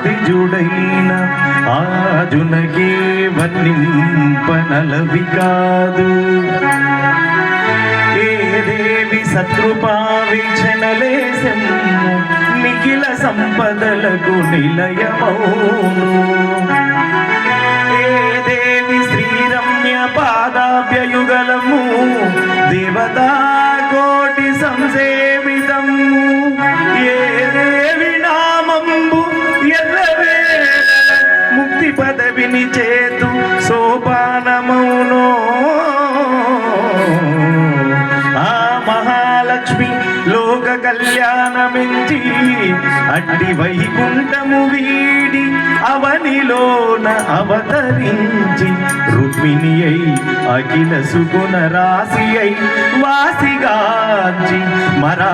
ఆదిజుడైన ఆజునకే వర్ణింపనలవి కాదు. ఏ దేవి సత్కృపావిచనలేసము నిఖిల సంపదలకు నిలయమౌను. ఏ దేవి శ్రీరమ్య పాదాభ్యయుగలము దేవతా లోక కళ్యాణమించి అట్టి వైకుంఠము వీడి అవనిలోన అవతరించి రుక్మిణి అయి అఖిల సుగుణ రాశి అయి వాసిగాంచి మరా